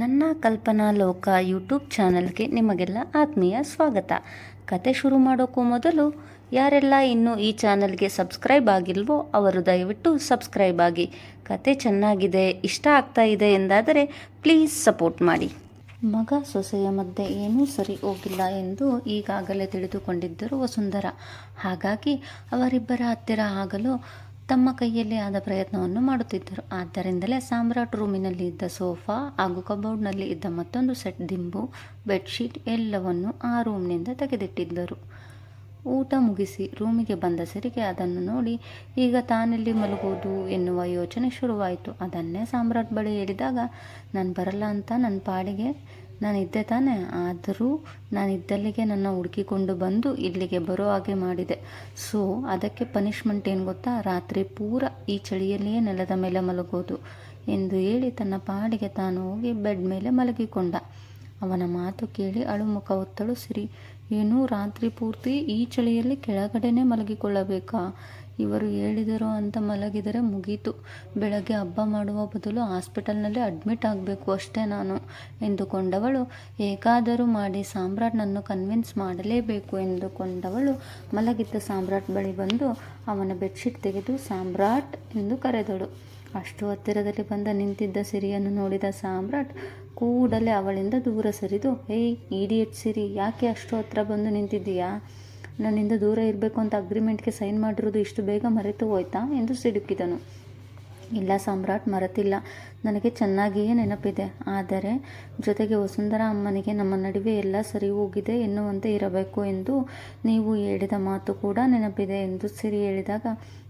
ನನ್ನ ಕಲ್ಪನಾ ಲೋಕ ಯೂಟ್ಯೂಬ್ ಚಾನಲ್ಗೆ ನಿಮಗೆಲ್ಲ ಆತ್ಮೀಯ ಸ್ವಾಗತ. ಕತೆ ಶುರು ಮಾಡೋಕ್ಕೂ ಮೊದಲು, ಯಾರೆಲ್ಲ ಇನ್ನೂ ಈ ಚಾನಲ್ಗೆ ಸಬ್ಸ್ಕ್ರೈಬ್ ಆಗಿಲ್ವೋ ಅವರು ದಯವಿಟ್ಟು ಸಬ್ಸ್ಕ್ರೈಬ್ ಆಗಿ. ಕತೆ ಚೆನ್ನಾಗಿದೆ, ಇಷ್ಟ ಆಗ್ತಾ ಇದೆ ಎಂದಾದರೆ ಪ್ಲೀಸ್ ಸಪೋರ್ಟ್ ಮಾಡಿ. ಮಗ ಸೊಸೆಯ ಮಧ್ಯೆ ಏನೂ ಸರಿ ಹೋಗಿಲ್ಲ ಎಂದು ಈಗಾಗಲೇ ತಿಳಿದುಕೊಂಡಿದ್ದರು ವಸುಂಧರ. ಹಾಗಾಗಿ ಅವರಿಬ್ಬರ ಹತ್ತಿರ ಆಗಲು ತಮ್ಮ ಕೈಯಲ್ಲಿ ಆದ ಪ್ರಯತ್ನವನ್ನು ಮಾಡುತ್ತಿದ್ದರು. ಆದ್ದರಿಂದಲೇ ಸಾಮ್ರಾಟ್ ರೂಮಿನಲ್ಲಿ ಇದ್ದ ಸೋಫಾ ಹಾಗೂ ಕಬೋರ್ಡ್ನಲ್ಲಿ ಇದ್ದ ಮತ್ತೊಂದು ಸೆಟ್ ದಿಂಬು, ಬೆಡ್ಶೀಟ್ ಎಲ್ಲವನ್ನು ಆ ರೂಮ್ನಿಂದ ತೆಗೆದಿಟ್ಟಿದ್ದರು. ಊಟ ಮುಗಿಸಿ ರೂಮಿಗೆ ಬಂದ ಸರಿಗೆ ಅದನ್ನು ನೋಡಿ, ಈಗ ತಾನೆಲ್ಲಿ ಮಲಗುವುದು ಎನ್ನುವ ಯೋಚನೆ ಶುರುವಾಯಿತು. ಅದನ್ನೇ ಸಾಮ್ರಾಟ್ ಬಳಿ ಹೇಳಿದಾಗ, ನಾನು ಬರಲ್ಲ ಅಂತ ನನ್ನ ಪಾಡಿಗೆ ನಾನಿದ್ದೆ ತಾನೆ, ಆದರೂ ನಾನು ಇದ್ದಲ್ಲಿಗೆ ನನ್ನ ಹುಡುಕಿಕೊಂಡು ಬಂದು ಇಲ್ಲಿಗೆ ಬರೋ ಹಾಗೆ ಮಾಡಿದೆ. ಸೊ ಅದಕ್ಕೆ ಪನಿಷ್ಮೆಂಟ್ ಏನು ಗೊತ್ತಾ? ರಾತ್ರಿ ಪೂರ ಈ ಚಳಿಯಲ್ಲಿಯೇ ನೆಲದ ಮೇಲೆ ಮಲಗೋದು ಎಂದು ಹೇಳಿ ತನ್ನ ಪಾಡಿಗೆ ತಾನು ಹೋಗಿ ಬೆಡ್ ಮೇಲೆ ಮಲಗಿಕೊಂಡ. ಅವನ ಮಾತು ಕೇಳಿ ಅಳುಮುಖ ಒತ್ತಳು, ಸಿರಿ, ಏನು ರಾತ್ರಿ ಪೂರ್ತಿ ಈ ಚಳಿಯಲ್ಲಿ ಕೆಳಗಡೆನೇ ಮಲಗಿಕೊಳ್ಳಬೇಕಾ? ಇವರು ಹೇಳಿದರು ಅಂತ ಮಲಗಿದರೆ ಮುಗೀತು. ಬೆಳಗ್ಗೆ ಹಬ್ಬ ಮಾಡುವ ಬದಲು ಹಾಸ್ಪಿಟಲ್ನಲ್ಲಿ ಅಡ್ಮಿಟ್ ಆಗಬೇಕು ಅಷ್ಟೇ ನಾನು ಎಂದುಕೊಂಡವಳು. ಹೇಗಾದರೂ ಮಾಡಿ ಸಾಮ್ರಾಟ್ನನ್ನು ಕನ್ವಿನ್ಸ್ ಮಾಡಲೇಬೇಕು ಎಂದುಕೊಂಡವಳು. ಮಲಗಿದ್ದ ಸಾಮ್ರಾಟ್ ಬಳಿ ಬಂದು ಅವನ ಬೆಡ್ಶೀಟ್ ತೆಗೆದು ಸಾಮ್ರಾಟ್ ಎಂದು ಕರೆದಳು. ಅಷ್ಟು ಹತ್ತಿರದಲ್ಲಿ ಬಂದ ನಿಂತಿದ್ದ ಸಿರಿಯನ್ನು ನೋಡಿದ ಸಾಮ್ರಾಟ್ ಕೂಡಲೇ ಅವಳಿಂದ ದೂರ ಸರಿದು, ಏಯ್ ಇಡಿಯಟ್ ಸಿರಿ, ಯಾಕೆ ಅಷ್ಟು ಹತ್ರ ಬಂದು ನಿಂತಿದ್ದೀಯಾ? ನನ್ನಿಂದ ದೂರ ಇರಬೇಕು ಅಂತ ಅಗ್ರಿಮೆಂಟ್ಗೆ ಸೈನ್ ಮಾಡಿರೋದು ಇಷ್ಟು ಬೇಗ ಮರೆತು ಹೋಯ್ತಾ ಎಂದು ಸಿಡುಕಿದನು. ಇಲ್ಲ ಸಾಮ್ರಾಟ್, ಮರೆತಿಲ್ಲ. ನನಗೆ ಚೆನ್ನಾಗಿಯೇ ನೆನಪಿದೆ. ಆದರೆ ಜೊತೆಗೆ ವಸುಂಧರಾ ಅಮ್ಮನಿಗೆ ನಮ್ಮ ನಡುವೆ ಎಲ್ಲ ಸರಿ ಹೋಗಿದೆ ಎನ್ನುವಂತೆ ಇರಬೇಕು ಎಂದು ನೀವು ಹೇಳಿದ ಮಾತು ಕೂಡ ನೆನಪಿದೆ ಎಂದು ಸಿರಿ ಹೇಳಿದಾಗ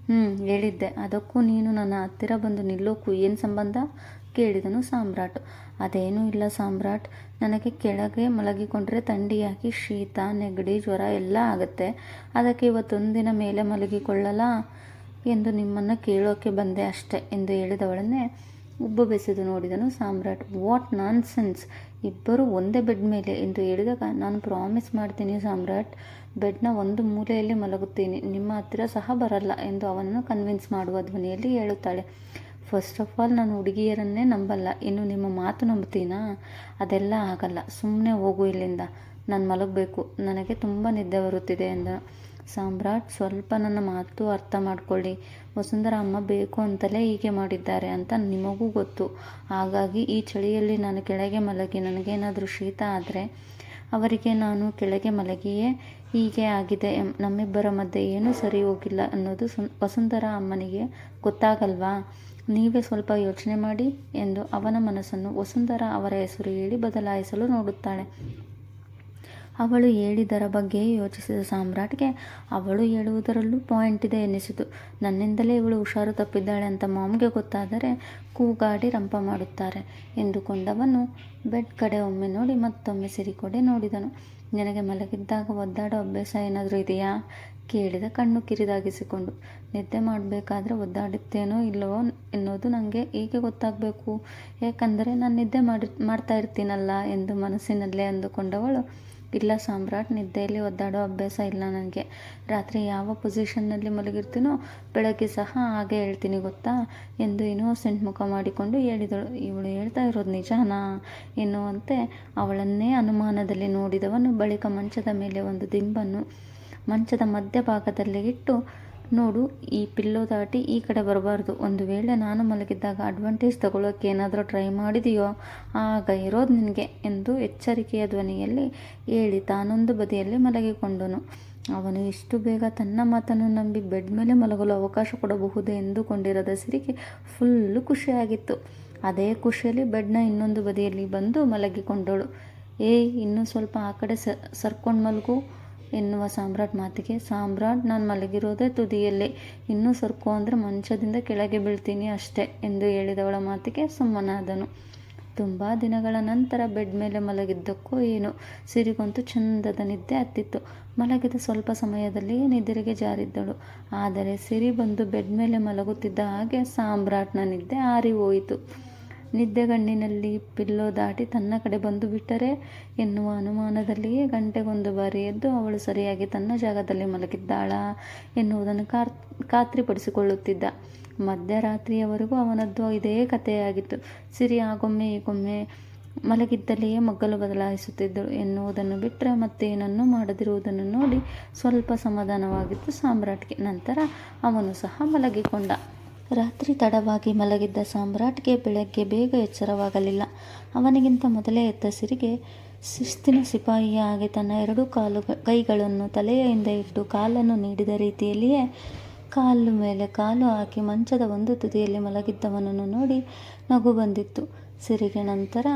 ಹ್ಞೂ ಹೇಳಿದ್ದೆ. ಅದಕ್ಕೂ ನೀನು ನನ್ನ ಹತ್ತಿರ ಬಂದು ನಿಲ್ಲೋಕು ಏನು ಸಂಬಂಧ? ಕೇಳಿದನು ಸಾಮ್ರಾಟ್. ಅದೇನೂ ಇಲ್ಲ ಸಾಮ್ರಾಟ್. ನನಗೆ ಕೆಳಗೆ ಮಲಗಿಕೊಂಡ್ರೆ ಥಂಡಿಯಾಗಿ ಶೀತ, ನೆಗಡಿ, ಜ್ವರ ಎಲ್ಲ ಆಗುತ್ತೆ. ಅದಕ್ಕೆ ಇವತ್ತೊಂದಿನ ಮೇಲೆ ಮಲಗಿಕೊಳ್ಳಲ್ಲ ಎಂದು ನಿಮ್ಮನ್ನು ಕೇಳೋಕೆ ಬಂದೆ ಅಷ್ಟೆ ಎಂದು ಹೇಳಿದವಳನ್ನೇ ಉಬ್ಬು ಬೆಸೆದು ನೋಡಿದನು ಸಾಮ್ರಾಟ್. ವಾಟ್ ನಾನ್ ಸೆನ್ಸ್ ಇಬ್ಬರು ಒಂದೇ ಬೆಡ್ ಮೇಲೆ ಎಂದು ಹೇಳಿದಾಗ, ನಾನು ಪ್ರಾಮಿಸ್ ಮಾಡ್ತೀನಿ ಸಾಮ್ರಾಟ್. ಬೆಡ್ನ ಒಂದು ಮೂಲೆಯಲ್ಲಿ ಮಲಗುತ್ತೀನಿ. ನಿಮ್ಮ ಹತ್ತಿರ ಸಹ ಬರಲ್ಲ ಎಂದು ಅವನನ್ನು ಕನ್ವಿನ್ಸ್ ಮಾಡುವ ಧ್ವನಿಯಲ್ಲಿ ಹೇಳುತ್ತಾಳೆ. ಫಸ್ಟ್ ಆಫ್ ಆಲ್ ನಾನು ಹುಡುಗಿಯರನ್ನೇ ನಂಬಲ್ಲ. ಇನ್ನು ನಿಮ್ಮ ಮಾತು ನಂಬ್ತೀನಾ? ಅದೆಲ್ಲ ಆಗಲ್ಲ. ಸುಮ್ಮನೆ ಹೋಗು ಇಲ್ಲಿಂದ. ನಾನು ಮಲಗಬೇಕು. ನನಗೆ ತುಂಬ ನಿದ್ದೆ ಬರುತ್ತಿದೆ ಎಂದ. ಸಾಮ್ರಾಟ್, ಸ್ವಲ್ಪ ನನ್ನ ಮಾತು ಅರ್ಥ ಮಾಡಿಕೊಳ್ಳಿ. ವಸುಂಧರ ಅಮ್ಮ ಬೇಕು ಅಂತಲೇ ಹೀಗೆ ಮಾಡಿದ್ದಾರೆ ಅಂತ ನಿಮಗೂ ಗೊತ್ತು. ಹಾಗಾಗಿ ಈ ಚಳಿಯಲ್ಲಿ ನಾನು ಕೆಳಗೆ ಮಲಗಿ. ನನಗೇನಾದರೂ ಶೀತ ಆದರೆ ಅವರಿಗೆ ನಾನು ಕೆಳಗೆ ಮಲಗಿಯೇ ಹೀಗೆ ಆಗಿದೆ ನಮ್ಮಿಬ್ಬರ ಮಧ್ಯೆ ಏನೂ ಸರಿ ಹೋಗಿಲ್ಲ ಅನ್ನೋದು ಸುನ್ ವಸುಂಧರ ಅಮ್ಮನಿಗೆ ಗೊತ್ತಾಗಲ್ವಾ? ನೀವೇ ಸ್ವಲ್ಪ ಯೋಚನೆ ಮಾಡಿ ಎಂದು ಅವನ ಮನಸ್ಸನ್ನು ವಸುಂಧರ ಅವರ ಹೆಸರು ಹೇಳಿ ಬದಲಾಯಿಸಲು ನೋಡುತ್ತಾಳೆ. ಅವಳು ಹೇಳಿದರ ಬಗ್ಗೆ ಯೋಚಿಸಿದ ಸಾಮ್ರಾಟ್ಗೆ, ಅವಳು ಹೇಳುವುದರಲ್ಲೂ ಪಾಯಿಂಟ್ ಇದೆ ಎನ್ನಿಸಿತು. ನನ್ನಿಂದಲೇ ಇವಳು ಹುಷಾರು ತಪ್ಪಿದ್ದಾಳೆ ಅಂತ ಮಾಮ್ಗೆ ಗೊತ್ತಾದರೆ ಕೂಗಾಡಿ ರಂಪ ಮಾಡುತ್ತಾರೆ ಎಂದುಕೊಂಡವನು ಬೆಡ್ ಕಡೆ ಒಮ್ಮೆ ನೋಡಿ ಮತ್ತೊಮ್ಮೆ ಸಿರಿಕೊಡೆ ನೋಡಿದನು. ನಿನಗೆ ಮಲಗಿದ್ದಾಗ ಒದ್ದಾಡೋ ಅಭ್ಯಾಸ ಏನಾದರೂ ಇದೆಯಾ? ಕೇಳಿದ ಕಣ್ಣು ಕಿರಿದಾಗಿಸಿಕೊಂಡು, ನಿದ್ದೆ ಮಾಡಬೇಕಾದ್ರೆ ಒದ್ದಾಡುತ್ತೇನೋ ಇಲ್ಲವೋ ಎನ್ನುವುದು ನನಗೆ ಹೀಗೆ ಗೊತ್ತಾಗಬೇಕು. ಏಕೆಂದರೆ ನಾನು ನಿದ್ದೆ ಮಾಡಿ, ಮಾಡ್ತಾ ಇರ್ತೀನಲ್ಲ ಎಂದು ಮನಸ್ಸಿನಲ್ಲೇ ಅಂದುಕೊಂಡವಳು. ಇಲ್ಲ ಸಾಮ್ರಾಟ್, ನಿದ್ದೆಯಲ್ಲಿ ಒದ್ದಾಡೋ ಅಭ್ಯಾಸ ಇಲ್ಲ ನನಗೆ ರಾತ್ರಿ ಯಾವ ಪೊಸಿಷನ್ನಲ್ಲಿ ಮಲಗಿರ್ತೀನೋ ಬೆಳಗ್ಗೆ ಸಹ ಹಾಗೆ ಹೇಳ್ತೀನಿ, ಗೊತ್ತಾ? ಎಂದು ಇನ್ನೋಸೆಂಟ್ ಮುಖ ಮಾಡಿಕೊಂಡು ಹೇಳಿದಳು. ಇವಳು ಹೇಳ್ತಾ ಇರೋದು ನಿಜಾನಾ? ಎನ್ನುವಂತೆ ಅವಳನ್ನೇ ಅನುಮಾನದಲ್ಲಿ ನೋಡಿದವನು. ಬಳಿಕ ಮಂಚದ ಮೇಲೆ ಒಂದು ದಿಂಬನ್ನು ಮಂಚದ ಮಧ್ಯಭಾಗದಲ್ಲಿ ಇಟ್ಟು, ನೋಡು, ಈ ಪಿಲ್ಲೋ ದಾಟಿ ಈ ಕಡೆ ಬರಬಾರ್ದು. ಒಂದು ವೇಳೆ ನಾನು ಮಲಗಿದ್ದಾಗ ಅಡ್ವಾಂಟೇಜ್ ತಗೊಳ್ಳೋಕೆ ಏನಾದರೂ ಟ್ರೈ ಮಾಡಿದೆಯೋ, ಆಗ ಇರೋದು ನಿನಗೆ ಎಂದು ಎಚ್ಚರಿಕೆಯ ಧ್ವನಿಯಲ್ಲಿ ಹೇಳಿ ತಾನೊಂದು ಬದಿಯಲ್ಲಿ ಮಲಗಿಕೊಂಡನು. ಅವನು ಇಷ್ಟು ಬೇಗ ತನ್ನ ಮಾತನ್ನು ನಂಬಿ ಬೆಡ್ ಮೇಲೆ ಮಲಗಲು ಅವಕಾಶ ಕೊಡಬಹುದು ಎಂದುಕೊಂಡಿರದ ಸಿರಿಗೆ ಫುಲ್ಲು ಖುಷಿಯಾಗಿತ್ತು. ಅದೇ ಖುಷಿಯಲ್ಲಿ ಬೆಡ್ನ ಇನ್ನೊಂದು ಬದಿಯಲ್ಲಿ ಬಂದು ಮಲಗಿಕೊಂಡಳು. ಏಯ್, ಇನ್ನೂ ಸ್ವಲ್ಪ ಆ ಕಡೆ ಸರ್ಕೊಂಡು ಮಲಗು. ಎನ್ನುವ ಸಾಮ್ರಾಟ್ ಮಾತಿಗೆ, ಸಾಮ್ರಾಟ್, ನಾನು ಮಲಗಿರೋದೇ ತುದಿಯಲ್ಲೇ. ಇನ್ನೂ ಸರ್ಕು ಅಂದರೆ ಮಂಚದಿಂದ ಕೆಳಗೆ ಬೀಳ್ತೀನಿ ಅಷ್ಟೇ, ಎಂದು ಹೇಳಿದವಳ ಮಾತಿಗೆ ಸುಮ್ಮನಾದನು. ತುಂಬ ದಿನಗಳ ನಂತರ ಬೆಡ್ ಮೇಲೆ ಮಲಗಿದ್ದಕ್ಕೂ ಏನು ಸಿರಿಗಂತೂ ಚಂದದ ನಿದ್ದೆ ಹತ್ತಿತ್ತು. ಮಲಗಿದ ಸ್ವಲ್ಪ ಸಮಯದಲ್ಲಿಯೇ ನಿದ್ರೆಗೆ ಜಾರಿದ್ದಳು. ಆದರೆ ಸಿರಿ ಬಂದು ಬೆಡ್ ಮೇಲೆ ಮಲಗುತ್ತಿದ್ದ ಹಾಗೆ ಸಾಮ್ರಾಟ್ನ ನಿದ್ದೆ ಆರಿ ಹೋಯಿತು ನಿದ್ದೆಗಣ್ಣಿನಲ್ಲಿ ಪಿಲ್ಲೋ ದಾಟಿ ತನ್ನ ಕಡೆ ಬಂದು ಬಿಟ್ಟರೆ ಎನ್ನುವ ಅನುಮಾನದಲ್ಲಿಯೇ ಗಂಟೆಗೊಂದು ಬಾರಿ ಎದ್ದು ಅವಳು ಸರಿಯಾಗಿ ತನ್ನ ಜಾಗದಲ್ಲಿ ಮಲಗಿದ್ದಾಳಾ ಎನ್ನುವುದನ್ನು ಖಾತ್ರಿಪಡಿಸಿಕೊಳ್ಳುತ್ತಿದ್ದ. ಮಧ್ಯರಾತ್ರಿಯವರೆಗೂ ಅವನದ್ದು ಇದೇ ಕಥೆಯಾಗಿತ್ತು. ಸಿರಿ ಆಗೊಮ್ಮೆ ಈಗೊಮ್ಮೆ ಮಲಗಿದ್ದಲ್ಲಿಯೇ ಮಗ್ಗಲು ಬದಲಾಯಿಸುತ್ತಿದ್ದಳು. ಎನ್ನುವುದನ್ನು ಬಿಟ್ಟರೆ ಮತ್ತೇನನ್ನು ಮಾಡದಿರುವುದನ್ನು ನೋಡಿ ಸ್ವಲ್ಪ ಸಮಾಧಾನವಾಗಿತ್ತು ಸಾಮ್ರಾಟ್ಗೆ. ನಂತರ ಅವನು ಸಹ ಮಲಗಿಕೊಂಡ. ರಾತ್ರಿ ತಡವಾಗಿ ಮಲಗಿದ್ದ ಸಾಮ್ರಾಟ್ಗೆ ಬೆಳಗ್ಗೆ ಬೇಗ ಎಚ್ಚರವಾಗಲಿಲ್ಲ. ಅವನಿಗಿಂತ ಮೊದಲೇ ಎದ್ದ ಸಿರಿಗೆ, ಶಿಸ್ತಿನ ಸಿಪಾಯಿಯಾಗಿ ತನ್ನ ಎರಡು ಕಾಲು ಕೈಗಳನ್ನು ತಲೆಯ ಹಿಂದೆ ಇಟ್ಟು ಕಾಲನ್ನು ನೀಡಿದ ರೀತಿಯಲ್ಲಿಯೇ ಕಾಲು ಮೇಲೆ ಕಾಲು ಹಾಕಿ ಮಂಚದ ಒಂದು ತುದಿಯಲ್ಲಿ ಮಲಗಿದ್ದವನನ್ನು ನೋಡಿ ನಗು ಬಂದಿತ್ತು. ಸಿರಿಗೆ ನಂತರ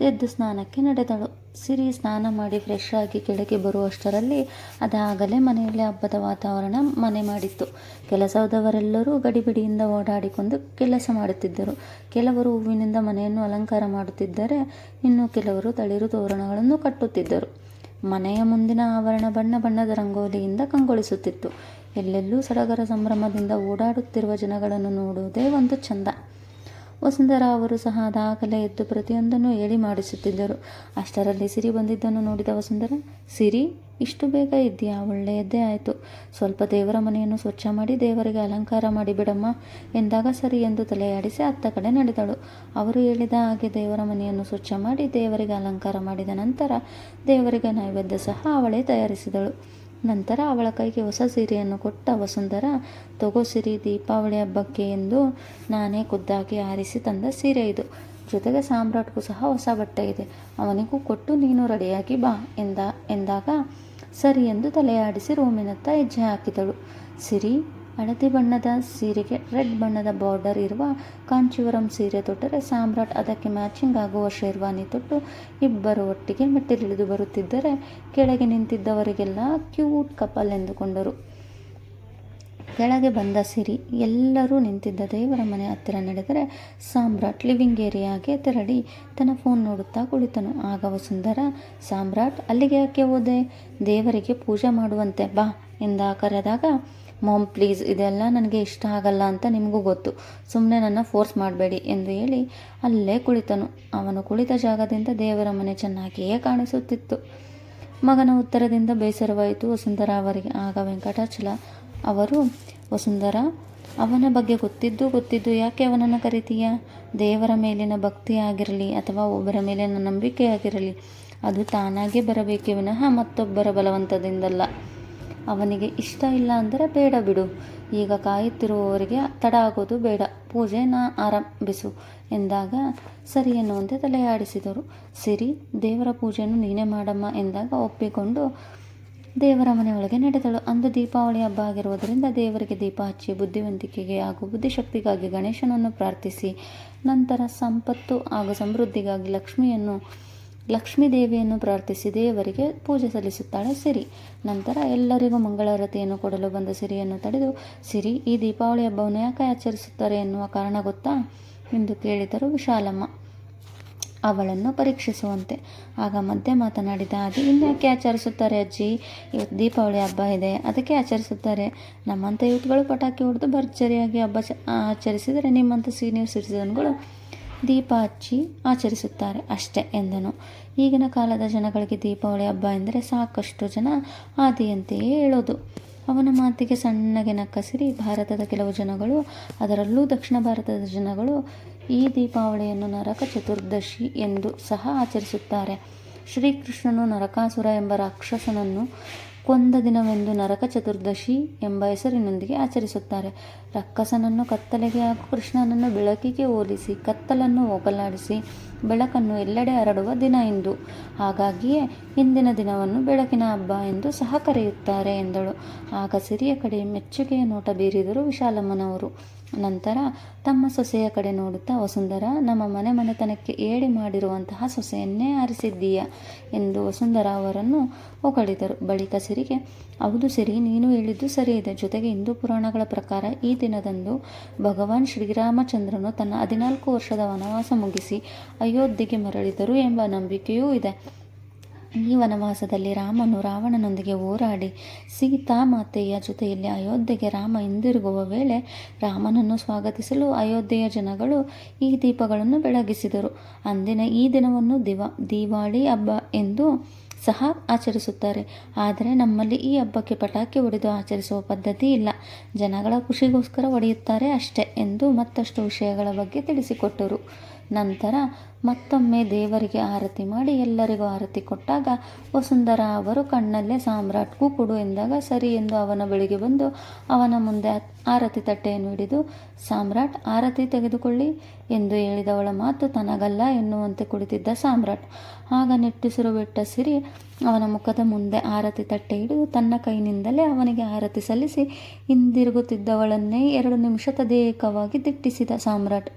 ಎದ್ದು ಸ್ನಾನಕ್ಕೆ ನಡೆದಳು. ಸಿರಿ ಸ್ನಾನ ಮಾಡಿ ಫ್ರೆಶ್ ಆಗಿ ಕೆಳಗೆ ಬರುವಷ್ಟರಲ್ಲಿ ಅದಾಗಲೇ ಮನೆಯಲ್ಲಿ ಹಬ್ಬದ ವಾತಾವರಣ ಮನೆ ಮಾಡಿತ್ತು. ಕೆಲಸದವರೆಲ್ಲರೂ ಗಡಿಬಿಡಿಯಿಂದ ಓಡಾಡಿಕೊಂಡು ಕೆಲಸ ಮಾಡುತ್ತಿದ್ದರು. ಕೆಲವರು ಹೂವಿನಿಂದ ಮನೆಯನ್ನು ಅಲಂಕಾರ ಮಾಡುತ್ತಿದ್ದರೆ ಇನ್ನು ಕೆಲವರು ತಳಿರು ತೋರಣಗಳನ್ನು ಕಟ್ಟುತ್ತಿದ್ದರು. ಮನೆಯ ಮುಂದಿನ ಆವರಣ ಬಣ್ಣ ಬಣ್ಣದ ರಂಗೋಲಿಯಿಂದ ಕಂಗೊಳಿಸುತ್ತಿತ್ತು. ಎಲ್ಲೆಲ್ಲೂ ಸಡಗರ ಸಂಭ್ರಮದಿಂದ ಓಡಾಡುತ್ತಿರುವ ಜನಗಳನ್ನು ನೋಡುವುದೇ ಒಂದು ಚಂದ. ವಸುಂಧರ ಅವರು ಸಹ ದಾಖಲೆ ಎದ್ದು ಪ್ರತಿಯೊಂದನ್ನು ಹೇಳಿ ಮಾಡಿಸುತ್ತಿದ್ದರು. ಅಷ್ಟರಲ್ಲಿ ಸಿರಿ ಬಂದಿದ್ದನ್ನು ನೋಡಿದ ವಸುಂಧರ, ಸಿರಿ, ಇಷ್ಟು ಬೇಗ ಇದೆಯಾ ಒಳ್ಳೆಯದ್ದೇ ಆಯಿತು. ಸ್ವಲ್ಪ ದೇವರ ಮನೆಯನ್ನು ಸ್ವಚ್ಛ ಮಾಡಿ ದೇವರಿಗೆ ಅಲಂಕಾರ ಮಾಡಿ ಬಿಡಮ್ಮ ಎಂದಾಗ ಸರಿ ಎಂದು ತಲೆಯಾಡಿಸಿ ಅತ್ತ ಕಡೆ ನಡೆದಳು. ಅವರು ಹೇಳಿದ ಹಾಗೆ ದೇವರ ಮನೆಯನ್ನು ಸ್ವಚ್ಛ ಮಾಡಿ ದೇವರಿಗೆ ಅಲಂಕಾರ ಮಾಡಿದ ನಂತರ ದೇವರಿಗೆ ನೈವೇದ್ಯ ಸಹ ಅವಳೇ ತಯಾರಿಸಿದಳು. ನಂತರ ಅವಳ ಕೈಗೆ ಹೊಸ ಸೀರೆಯನ್ನು ಕೊಟ್ಟ ವಸುಂಧರ, ತಗೋ ಸಿರಿ ದೀಪಾವಳಿ ಹಬ್ಬಕ್ಕೆ ಎಂದು ನಾನೇ ಖುದ್ದಾಗಿ ಆರಿಸಿ ತಂದ ಸೀರೆ ಇದು. ಜೊತೆಗೆ ಸಾಮ್ರಾಟ್ಗೂ ಸಹ ಹೊಸ ಬಟ್ಟೆ ಇದೆ. ಅವನಿಗೂ ಕೊಟ್ಟು ನೀನು ರೆಡಿಯಾಗಿ ಬಾ ಎಂದ, ಎಂದಾಗ ಸರಿ ಎಂದು ತಲೆಯಾಡಿಸಿ ರೂಮಿನತ್ತ ಹೆಜ್ಜೆ ಹಾಕಿದಳು. ಸಿರಿ ಹಳದಿ ಬಣ್ಣದ ಸೀರೆಗೆ ರೆಡ್ ಬಣ್ಣದ ಬಾರ್ಡರ್ ಇರುವ ಕಾಂಚೀವರಂ ಸೀರೆ ತೊಟ್ಟರೆ ಸಾಮ್ರಾಟ್ ಅದಕ್ಕೆ ಮ್ಯಾಚಿಂಗ್ ಆಗುವ ಶೇರ್ವಾನಿ ತೊಟ್ಟು ಇಬ್ಬರು ಒಟ್ಟಿಗೆ ಮೆಟ್ಟಿಲಿಳಿದು ಬರುತ್ತಿದ್ದರೆ ಕೆಳಗೆ ನಿಂತಿದ್ದವರಿಗೆಲ್ಲ ಕ್ಯೂಟ್ ಕಪಲ್ ಎಂದುಕೊಂಡರು. ಕೆಳಗೆ ಬಂದ ಸಿರಿ ಎಲ್ಲರೂ ನಿಂತಿದ್ದ ದೇವರ ಮನೆ ಹತ್ತಿರ ನಡೆದರೆ ಸಾಮ್ರಾಟ್ ಲಿವಿಂಗ್ ಏರಿಯಾಗೆ ತೆರಳಿ ತನ್ನ ಫೋನ್ ನೋಡುತ್ತಾ ಕುಳಿತನು. ಆಗ ವಸುಂಧರ, ಸಾಮ್ರಾಟ್, ಅಲ್ಲಿಗೆ ಯಾಕೆ ಹೋದೆ? ದೇವರಿಗೆ ಪೂಜೆ ಮಾಡುವಂತೆ ಬಾ ಎಂದ ಕರೆದಾಗ ಮಾಮ್ ಪ್ಲೀಸ್ ಇದೆಲ್ಲ ನನಗೆ ಇಷ್ಟ ಆಗಲ್ಲ ಅಂತ ನಿಮಗೂ ಗೊತ್ತು. ಸುಮ್ಮನೆ ನನ್ನ ಫೋರ್ಸ್ ಮಾಡಬೇಡಿ ಎಂದು ಹೇಳಿ ಅಲ್ಲೇ ಕುಳಿತನು. ಅವನು ಕುಳಿತ ಜಾಗದಿಂದ ದೇವರ ಮನೆ ಚೆನ್ನಾಗಿಯೇ ಕಾಣಿಸುತ್ತಿತ್ತು. ಮಗನ ಉತ್ತರದಿಂದ ಬೇಸರವಾಯಿತು ವಸುಂಧರ ಅವರಿಗೆ. ಆಗ ವೆಂಕಟಾಚಲ, ಅವರು, ವಸುಂಧರ, ಅವನ ಬಗ್ಗೆ ಗೊತ್ತಿದ್ದು ಗೊತ್ತಿದ್ದು ಯಾಕೆ ಅವನನ್ನು ಕರಿತೀಯ? ದೇವರ ಮೇಲಿನ ಭಕ್ತಿ ಆಗಿರಲಿ ಅಥವಾ ಒಬ್ಬರ ಮೇಲಿನ ನಂಬಿಕೆ ಆಗಿರಲಿ, ಅದು ತಾನಾಗೇ ಬರಬೇಕೇ ವಿನಃ ಮತ್ತೊಬ್ಬರ ಬಲವಂತದಿಂದಲ್ಲ. ಅವನಿಗೆ ಇಷ್ಟ ಇಲ್ಲ ಅಂದರೆ ಬೇಡ ಬಿಡು. ಈಗ ಕಾಯುತ್ತಿರುವವರಿಗೆ ತಡ ಆಗೋದು ಬೇಡ. ಪೂಜೆನ ಆರಂಭಿಸು ಎಂದಾಗ ಸರಿ ಎನ್ನುವಂತೆ ತಲೆಯಾಡಿಸಿದರು. ಸಿರಿ, ದೇವರ ಪೂಜೆಯನ್ನು ನೀನೇ ಮಾಡಮ್ಮ ಎಂದಾಗ ಒಪ್ಪಿಕೊಂಡು ದೇವರ ಮನೆಯೊಳಗೆ ನಡೆದಳು. ಅಂದು ದೀಪಾವಳಿ ಹಬ್ಬ ಆಗಿರುವುದರಿಂದ ದೇವರಿಗೆ ದೀಪ ಹಚ್ಚಿ ಬುದ್ಧಿವಂತಿಕೆಗೆ ಹಾಗೂ ಬುದ್ಧಿಶಕ್ತಿಗಾಗಿ ಗಣೇಶನನ್ನು ಪ್ರಾರ್ಥಿಸಿ. ನಂತರ ಸಂಪತ್ತು ಹಾಗೂ ಸಮೃದ್ಧಿಗಾಗಿ ಲಕ್ಷ್ಮಿಯನ್ನು ಲಕ್ಷ್ಮೀ ದೇವಿಯನ್ನು ಪ್ರಾರ್ಥಿಸಿ ದೇವರಿಗೆ ಪೂಜೆ ಸಲ್ಲಿಸುತ್ತಾಳೆ ಸಿರಿ. ನಂತರ ಎಲ್ಲರಿಗೂ ಮಂಗಳಾರತಿಯನ್ನು ಕೊಡಲು ಬಂದ ಸಿರಿಯನ್ನು ತಡೆದು, ಸಿರಿ, ಈ ದೀಪಾವಳಿ ಹಬ್ಬವನ್ನು ಯಾಕೆ ಆಚರಿಸುತ್ತಾರೆ ಎನ್ನುವ ಕಾರಣ ಗೊತ್ತಾ? ಎಂದು ಕೇಳಿದರು ವಿಶಾಲಮ್ಮ. ಅವಳನ್ನು ಪರೀಕ್ಷಿಸುವಂತೆ. ಆಗ ಮಧ್ಯೆ ಮಾತನಾಡಿದ, ಅದು ಇನ್ಯಾಕೆ ಆಚರಿಸುತ್ತಾರೆ ಅಜ್ಜಿ? ಇವತ್ತು ದೀಪಾವಳಿ ಹಬ್ಬ ಇದೆ, ಅದಕ್ಕೆ ಆಚರಿಸುತ್ತಾರೆ. ನಮ್ಮಂಥ ಯೂತ್ಗಳು ಪಟಾಕಿ ಹೊಡೆದು ಭರ್ಜರಿಯಾಗಿ ಹಬ್ಬ ಆಚರಿಸಿದರೆ ನಿಮ್ಮಂಥ ಸೀನಿಯರ್ ಸಿಟಿಸನ್ಗಳು ದೀಪ ಹಚ್ಚಿ ಆಚರಿಸುತ್ತಾರೆ ಅಷ್ಟೇ ಎಂದನು. ಈಗಿನ ಕಾಲದ ಜನಗಳಿಗೆ ದೀಪಾವಳಿ ಹಬ್ಬ ಎಂದರೆ ಸಾಕಷ್ಟು ಜನ ಆದಿಯಂತೆಯೇ ಹೇಳೋದು. ಅವನ ಮಾತಿಗೆ ಸಣ್ಣಗೆ ನಕ್ಕಸಿರಿ, ಭಾರತದ ಕೆಲವು ಜನಗಳು, ಅದರಲ್ಲೂ ದಕ್ಷಿಣ ಭಾರತದ ಜನಗಳು ಈ ದೀಪಾವಳಿಯನ್ನು ನರಕ ಚತುರ್ದಶಿ ಎಂದು ಸಹ ಆಚರಿಸುತ್ತಾರೆ. ಶ್ರೀಕೃಷ್ಣನು ನರಕಾಸುರ ಎಂಬ ರಾಕ್ಷಸನನ್ನು ಕೊಂದ ದಿನವೆಂದು ನರಕ ಚತುರ್ದಶಿ ಎಂಬ ಹೆಸರಿನೊಂದಿಗೆ ಆಚರಿಸುತ್ತಾರೆ. ರಕ್ಕಸನನ್ನು ಕತ್ತಲೆಗೆ ಹಾಗೂ ಕೃಷ್ಣನನ್ನು ಬೆಳಕಿಗೆ ಹೋಲಿಸಿ, ಕತ್ತಲನ್ನು ಹೋಗಲಾಡಿಸಿ ಬೆಳಕನ್ನು ಎಲ್ಲೆಡೆ ಹರಡುವ ದಿನ ಎಂದು ಹಾಗಾಗಿಯೇ ಇಂದಿನ ದಿನವನ್ನು ಬೆಳಕಿನ ಹಬ್ಬ ಎಂದು ಸಹ ಕರೆಯುತ್ತಾರೆ ಎಂದಳು. ಆಗ ಸಿರಿಯ ಕಡೆ ಮೆಚ್ಚುಗೆಯ ನೋಟ ಬೀರಿದರು ವಿಶಾಲಮ್ಮನವರು. ನಂತರ ತಮ್ಮ ಸೊಸೆಯ ಕಡೆ ನೋಡುತ್ತಾ, ವಸುಂಧರ, ನಮ್ಮ ಮನೆ ಮನೆತನಕ್ಕೆ ಏಡಿ ಮಾಡಿರುವಂತಹ ಸೊಸೆಯನ್ನೇ ಆರಿಸಿದ್ದೀಯ? ಎಂದು ವಸುಂಧರ ಅವರನ್ನು ಹೊಗಳಿದರು. ಬಳಿಕ ಸಿರಿಗೆ, ಹೌದು ಸಿರಿ, ನೀನು ಹೇಳಿದ್ದು ಸರಿ ಇದೆ. ಜೊತೆಗೆ ಹಿಂದೂ ಪುರಾಣಗಳ ಪ್ರಕಾರ ಈ ದಿನದಂದು ಭಗವಾನ್ ಶ್ರೀರಾಮಚಂದ್ರನು ತನ್ನ ಹದಿನಾಲ್ಕು ವರ್ಷದ ವನವಾಸ ಮುಗಿಸಿ ಅಯೋಧ್ಯೆಗೆ ಮರಳಿದರು ಎಂಬ ನಂಬಿಕೆಯೂ ಇದೆ. ಈ ವನವಾಸದಲ್ಲಿ ರಾಮನು ರಾವಣನೊಂದಿಗೆ ಹೋರಾಡಿ ಸೀತಾ ಮಾತೆಯ ಜೊತೆಯಲ್ಲಿ ಅಯೋಧ್ಯೆಗೆ ರಾಮ ಹಿಂದಿರುಗುವ ವೇಳೆ ರಾಮನನ್ನು ಸ್ವಾಗತಿಸಲು ಅಯೋಧ್ಯೆಯ ಜನಗಳು ಈ ದೀಪಗಳನ್ನು ಬೆಳಗಿಸಿದರು. ಅಂದಿನ ಈ ದಿನವನ್ನು ದಿವಾ, ದಿವಾಳಿ ಹಬ್ಬ ಎಂದು ಸಹ ಆಚರಿಸುತ್ತಾರೆ. ಆದರೆ ನಮ್ಮಲ್ಲಿ ಈ ಹಬ್ಬಕ್ಕೆ ಪಟಾಕಿ ಹೊಡೆದು ಆಚರಿಸುವ ಪದ್ಧತಿ ಇಲ್ಲ. ಜನಗಳ ಖುಷಿಗೋಸ್ಕರ ಹೊಡೆಯುತ್ತಾರೆ ಅಷ್ಟೇ ಎಂದು ಮತ್ತಷ್ಟು ವಿಷಯಗಳ ಬಗ್ಗೆ ತಿಳಿಸಿಕೊಟ್ಟರು. ನಂತರ ಮತ್ತೊಮ್ಮೆ ದೇವರಿಗೆ ಆರತಿ ಮಾಡಿ ಎಲ್ಲರಿಗೂ ಆರತಿ ಕೊಟ್ಟಾಗ, ವಸುಂಧರ ಅವರು ಕಣ್ಣಲ್ಲೇ ಸಾಮ್ರಾಟ್ಗೂ ಕೊಡು ಎಂದಾಗ ಸರಿ ಎಂದು ಅವನ ಬಳಿಗೆ ಬಂದು ಅವನ ಮುಂದೆ ಆರತಿ ತಟ್ಟೆಯನ್ನು ಹಿಡಿದು, ಸಾಮ್ರಾಟ್, ಆರತಿ ತೆಗೆದುಕೊಳ್ಳಿ ಎಂದು ಹೇಳಿದವಳ ಮಾತು ತನಗಲ್ಲ ಎನ್ನುವಂತೆ ಕುಳಿತಿದ್ದ ಸಾಮ್ರಾಟ್. ಆಗ ನಿಟ್ಟುಸಿರು ಬಿಟ್ಟ ಸಿರಿ, ಅವನ ಮುಖದ ಮುಂದೆ ಆರತಿ ತಟ್ಟೆ ಹಿಡಿದು ತನ್ನ ಕೈನಿಂದಲೇ ಅವನಿಗೆ ಆರತಿ ಸಲ್ಲಿಸಿ ಹಿಂದಿರುಗುತ್ತಿದ್ದವಳನ್ನೇ ಎರಡು ನಿಮಿಷ ತದೇಕವಾಗಿ ದಿಟ್ಟಿಸಿದ ಸಾಮ್ರಾಟ್.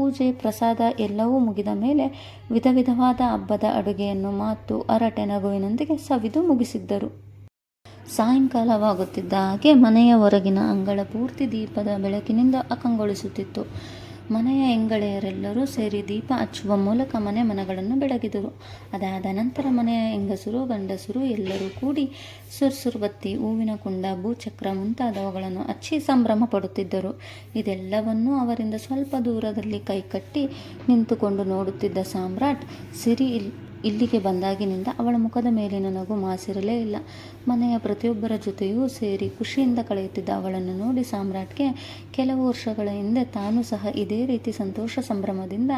ಪೂಜೆ, ಪ್ರಸಾದ ಎಲ್ಲವೂ ಮುಗಿದ ಮೇಲೆ ವಿಧ ವಿಧವಾದ ಹಬ್ಬದ ಅಡುಗೆಯನ್ನು ಮಾತು, ಅರಟೆ ನಗುವಿನೊಂದಿಗೆ ಸವಿದು ಮುಗಿಸಿದ್ದರು. ಸಾಯಂಕಾಲವಾಗುತ್ತಿದ್ದ ಹಾಗೆ ಮನೆಯ ಹೊರಗಿನ ಅಂಗಳ ಪೂರ್ತಿ ದೀಪದ ಬೆಳಕಿನಿಂದ ಅಕಂಗೊಳಿಸುತ್ತಿತ್ತು. ಮನೆಯ ಹೆಂಗಳೆಯರೆಲ್ಲರೂ ಸೇರಿ ದೀಪ ಹಚ್ಚುವ ಮೂಲಕ ಮನೆ ಮನಗಳನ್ನು ಬೆಳಗಿದರು. ಅದಾದ ನಂತರ ಮನೆಯ ಹೆಂಗಸರು, ಗಂಡಸರು ಎಲ್ಲರೂ ಕೂಡಿ ಸುರ್ಸುರ್ಬತ್ತಿ, ಹೂವಿನ ಕುಂಡ, ಭೂಚಕ್ರ ಮುಂತಾದವುಗಳನ್ನು ಹಚ್ಚಿ ಸಂಭ್ರಮ ಪಡುತ್ತಿದ್ದರು. ಇದೆಲ್ಲವನ್ನೂ ಅವರಿಂದ ಸ್ವಲ್ಪ ದೂರದಲ್ಲಿ ಕೈಕಟ್ಟಿ ನಿಂತುಕೊಂಡು ನೋಡುತ್ತಿದ್ದ ಸಾಮ್ರಾಟ್ ಸಿರಿ ಇಲ್ಲಿಗೆ ಬಂದಾಗಿನಿಂದ ಅವಳ ಮುಖದ ಮೇಲಿನ ನಗು ಮಾಸಿರಲೇ ಇಲ್ಲ. ಮನೆಯ ಪ್ರತಿಯೊಬ್ಬರ ಜೊತೆಯೂ ಸೇರಿ ಖುಷಿಯಿಂದ ಕಳೆಯುತ್ತಿದ್ದ ಅವಳನ್ನು ನೋಡಿ ಸಾಮ್ರಾಟ್ಗೆ ಕೆಲವು ವರ್ಷಗಳ ಹಿಂದೆ ತಾನು ಸಹ ಇದೇ ರೀತಿ ಸಂತೋಷ ಸಂಭ್ರಮದಿಂದ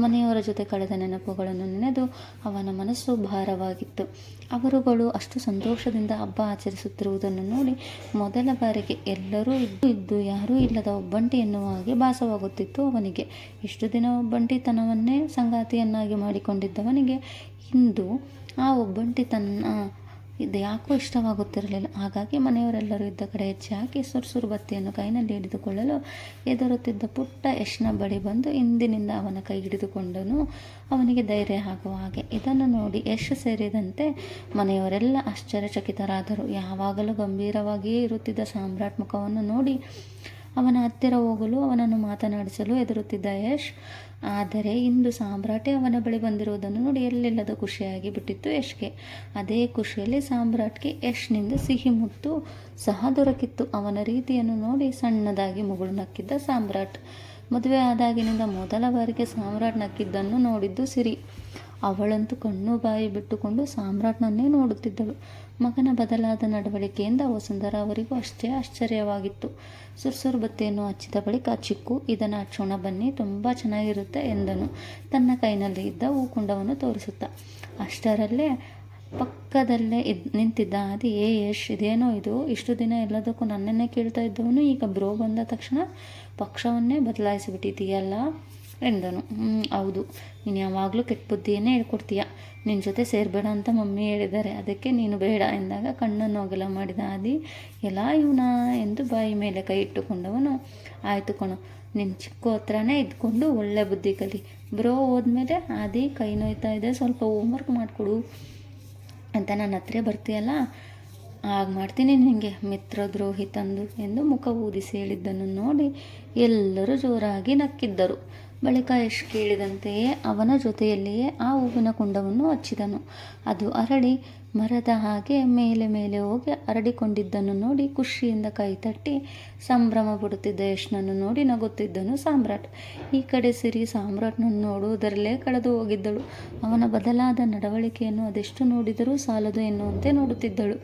ಮನೆಯವರ ಜೊತೆ ಕಳೆದ ನೆನಪುಗಳನ್ನು ನೆನೆದು ಅವನ ಮನಸ್ಸು ಭಾರವಾಗಿತ್ತು. ಅವರುಗಳು ಅಷ್ಟು ಸಂತೋಷದಿಂದ ಹಬ್ಬ ಆಚರಿಸುತ್ತಿರುವುದನ್ನು ನೋಡಿ ಮೊದಲ ಬಾರಿಗೆ ಎಲ್ಲರೂ ಇದ್ದು ಇದ್ದು ಯಾರೂ ಇಲ್ಲದ ಒಬ್ಬಂಟಿ ಎನ್ನುವ ಹಾಗೆ ಭಾಸವಾಗುತ್ತಿತ್ತು ಅವನಿಗೆ. ಇಷ್ಟು ದಿನ ಒಬ್ಬಂಟಿತನವನ್ನೇ ಸಂಗಾತಿಯನ್ನಾಗಿ ಮಾಡಿಕೊಂಡಿದ್ದವನಿಗೆ ಇಂದು ಆ ಒಬ್ಬಂಟಿ ತನ್ನ ಇದು ಯಾಕೋ ಇಷ್ಟವಾಗುತ್ತಿರಲಿಲ್ಲ. ಹಾಗಾಗಿ ಮನೆಯವರೆಲ್ಲರೂ ಇದ್ದ ಕಡೆ ಹೆಚ್ಚಿ ಹಾಕಿ ಸುರುಸುರು ಬತ್ತಿಯನ್ನು ಕೈನಲ್ಲಿ ಹಿಡಿದುಕೊಳ್ಳಲು ಎದುರುತ್ತಿದ್ದ ಪುಟ್ಟ ಯಶ್ನ ಬಳಿ ಬಂದು ಹಿಂದಿನಿಂದ ಅವನ ಕೈ ಹಿಡಿದುಕೊಂಡನು. ಅವನಿಗೆ ಧೈರ್ಯ ಆಗುವ ಹಾಗೆ. ಇದನ್ನು ನೋಡಿ ಯಶ್ ಸೇರಿದಂತೆ ಮನೆಯವರೆಲ್ಲ ಆಶ್ಚರ್ಯಚಕಿತರಾದರು. ಯಾವಾಗಲೂ ಗಂಭೀರವಾಗಿಯೇ ಇರುತ್ತಿದ್ದ ಸಾಮ್ರಾಟ್ ಮುಖವನ್ನು ನೋಡಿ ಅವನ ಹತ್ತಿರ ಹೋಗಲು, ಅವನನ್ನು ಮಾತನಾಡಿಸಲು ಎದುರುತ್ತಿದ್ದ ಯಶ್ ಆದರೆ ಇಂದು ಸಾಮ್ರಾಟೆ ಅವನ ಬಳಿ ಬಂದಿರುವುದನ್ನು ನೋಡಿ ಎಲ್ಲಿಲ್ಲದ ಖುಷಿಯಾಗಿ ಬಿಟ್ಟಿತ್ತು ಯಶ್ಗೆ. ಅದೇ ಖುಷಿಯಲ್ಲಿ ಸಾಮ್ರಾಟ್ಗೆ ಯಶ್ನಿಂದ ಸಿಹಿ ಮುತ್ತು ಸಹ ದೊರಕಿತ್ತು. ಅವನ ರೀತಿಯನ್ನು ನೋಡಿ ಸಣ್ಣದಾಗಿ ಮುಗುಳು ನಕ್ಕಿದ್ದ ಸಾಮ್ರಾಟ್. ಮದುವೆ ಆದಾಗಿನಿಂದ ಮೊದಲ ಬಾರಿಗೆ ಸಾಮ್ರಾಟ್ ನಕ್ಕಿದ್ದನ್ನು ನೋಡಿದ್ದು ಸಿರಿ. ಅವಳಂತೂ ಕಣ್ಣು ಬಾಯಿ ಬಿಟ್ಟುಕೊಂಡು ಸಾಮ್ರಾಟ್ನನ್ನೇ ನೋಡುತ್ತಿದ್ದಳು. ಮಗನ ಬದಲಾದ ನಡವಳಿಕೆಯಿಂದ ವಸುಂಧರ ಅವರಿಗೂ ಅಷ್ಟೇ ಆಶ್ಚರ್ಯವಾಗಿತ್ತು. ಸುರ್ಸುರು ಬತ್ತಿಯನ್ನು ಹಚ್ಚಿದ ಬಳಿಕ ಚಿಕ್ಕು, ಇದನ್ನು ಹಚ್ಚೋಣ ಬನ್ನಿ, ತುಂಬ ಚೆನ್ನಾಗಿರುತ್ತೆ ಎಂದನು. ತನ್ನ ಕೈನಲ್ಲಿ ಇದ್ದ ಹೂಕುಂಡವನ್ನು ತೋರಿಸುತ್ತಾ. ಅಷ್ಟರಲ್ಲೇ ಪಕ್ಕದಲ್ಲೇ ಇದ್ ನಿಂತಿದ್ದ ಅದು ಏ ಯಶ್, ಇದೇನೋ ಇದು? ಇಷ್ಟು ದಿನ ಎಲ್ಲದಕ್ಕೂ ನನ್ನನ್ನೇ ಕೇಳ್ತಾ ಇದ್ದವನು, ಈಗ ಬ್ರೋ ಬಂದ ತಕ್ಷಣ ಪಕ್ಷವನ್ನೇ ಬದಲಾಯಿಸಿಬಿಟ್ಟಿದೆಯಲ್ಲ ಎಂದನು. ಹೌದು. ನೀನು ಯಾವಾಗಲೂ ಕೆಟ್ಟ ಬುದ್ಧಿಯನ್ನೇ ಹೇಳ್ಕೊಡ್ತೀಯ. ನಿನ್ನ ಜೊತೆ ಸೇರಬೇಡ ಅಂತ ಮಮ್ಮಿ ಹೇಳಿದ್ದಾರೆ. ಅದಕ್ಕೆ ನೀನು ಬೇಡ ಎಂದಾಗ ಕಣ್ಣನ್ನು ಅಗಲ ಮಾಡಿದ ಆದಿ, ಎಲ್ಲ ಇವನ ಎಂದು ಬಾಯಿ ಮೇಲೆ ಕೈ ಇಟ್ಟುಕೊಂಡವನು. ಆಯಿತು ಕಣು ನಿನ್ನ ಚಿಕ್ಕ ಹತ್ರನೇ ಇದ್ಕೊಂಡು ಒಳ್ಳೆ ಬುದ್ಧಿ ಕಲಿ. ಬ್ರೋ, ಹೋದ್ಮೇಲೆ ಆದಿ ಕೈ ನೋಯ್ತಾ ಇದೆ, ಸ್ವಲ್ಪ ಹೋಮ್ವರ್ಕ್ ಮಾಡಿಕೊಡು ಅಂತ ನನ್ನ ಹತ್ರ ಬರ್ತೀಯಲ್ಲ? ಆಗ ಮಾಡ್ತೀನಿ ನಿನಗೆ ಮಿತ್ರದ್ರೋಹಿ ತಂದು ಎಂದು ಮುಖ ಊದಿಸಿ ಹೇಳಿದ್ದನ್ನು ನೋಡಿ ಎಲ್ಲರೂ ಜೋರಾಗಿ ನಕ್ಕಿದ್ದರು. ಬಳಿಕ ಯಶ್ ಕೇಳಿದಂತೆಯೇ ಅವನ ಜೊತೆಯಲ್ಲಿಯೇ ಆ ಹೂವಿನ ಕುಂಡವನ್ನು ಹಚ್ಚಿದನು. ಅದು ಅರಳಿ ಮರದ ಹಾಗೆ ಮೇಲೆ ಮೇಲೆ ಹೋಗಿ ಹರಡಿಕೊಂಡಿದ್ದನ್ನು ನೋಡಿ ಖುಷಿಯಿಂದ ಕೈತಟ್ಟಿ ಸಂಭ್ರಮ ಪಡುತ್ತಿದ್ದ ಯಶ್ನನ್ನು ನೋಡಿ ನಗುತ್ತಿದ್ದನು ಸಾಮ್ರಾಟ್. ಈ ಕಡೆ ಸಿರಿ ಸಾಮ್ರಾಟ್ನನ್ನು ನೋಡುವುದರಲ್ಲೇ ಕಳೆದು ಹೋಗಿದ್ದಳು. ಅವನ ಬದಲಾದ ನಡವಳಿಕೆಯನ್ನು ಅದೆಷ್ಟು ನೋಡಿದರೂ ಸಾಲದು ಎನ್ನುವಂತೆ ನೋಡುತ್ತಿದ್ದಳು.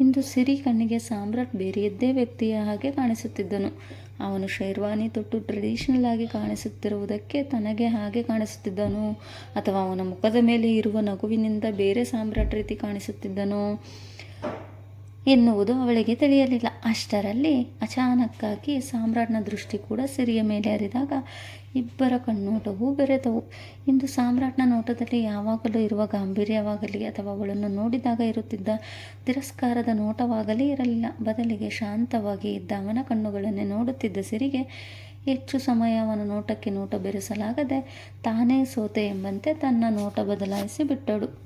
ಇಂದು ಸಿರಿ ಕಣ್ಣಿಗೆ ಸಾಮ್ರಾಟ್ ಬೇರೆಯದ್ದೇ ವ್ಯಕ್ತಿಯ ಹಾಗೆ ಕಾಣಿಸುತ್ತಿದ್ದನು. ಅವನು ಶೇರ್ವಾನಿ ತೊಟ್ಟು ಟ್ರೆಡಿಷನಲ್ ಆಗಿ ಕಾಣಿಸುತ್ತಿರುವುದಕ್ಕೆ ತನಗೆ ಹಾಗೆ ಕಾಣಿಸುತ್ತಿದ್ದನು. ಅಥವಾ ಅವನ ಮುಖದ ಮೇಲೆ ಇರುವ ನಗುವಿನಿಂದ ಬೇರೆ ಸಾಮ್ರಾಟ್ ರೀತಿ ಕಾಣಿಸುತ್ತಿದ್ದನು ಎನ್ನುವುದು ಅವಳಿಗೆ ತಿಳಿಯಲಿಲ್ಲ. ಅಷ್ಟರಲ್ಲಿ ಅಚಾನಕ್ಕಾಗಿ ಸಾಮ್ರಾಟ್ನ ದೃಷ್ಟಿ ಕೂಡ ಸಿರಿಯ ಮೇಲೆ ಹರಿದಾಗ ಇಬ್ಬರ ಕಣ್ಣೋಟವು ಬೆರೆತವು. ಇಂದು ಸಾಮ್ರಾಟ್ನ ನೋಟದಲ್ಲಿ ಯಾವಾಗಲೂ ಇರುವ ಗಾಂಭೀರ್ಯವಾಗಲಿ ಅಥವಾ ಅವಳನ್ನು ನೋಡಿದಾಗ ಇರುತ್ತಿದ್ದ ತಿರಸ್ಕಾರದ ನೋಟವಾಗಲಿ ಇರಲಿಲ್ಲ. ಬದಲಿಗೆ ಶಾಂತವಾಗಿ ಇದ್ದ ಅವನ ಕಣ್ಣುಗಳನ್ನೇ ನೋಡುತ್ತಿದ್ದ ಸಿರಿಗೆ ಹೆಚ್ಚು ಸಮಯ ಅವನ ನೋಟಕ್ಕೆ ನೋಟ ಬೆರೆಸಲಾಗದೆ ತಾನೇ ಸೋತೆ ಎಂಬಂತೆ ತನ್ನ ನೋಟ ಬದಲಾಯಿಸಿ ಬಿಟ್ಟಳು.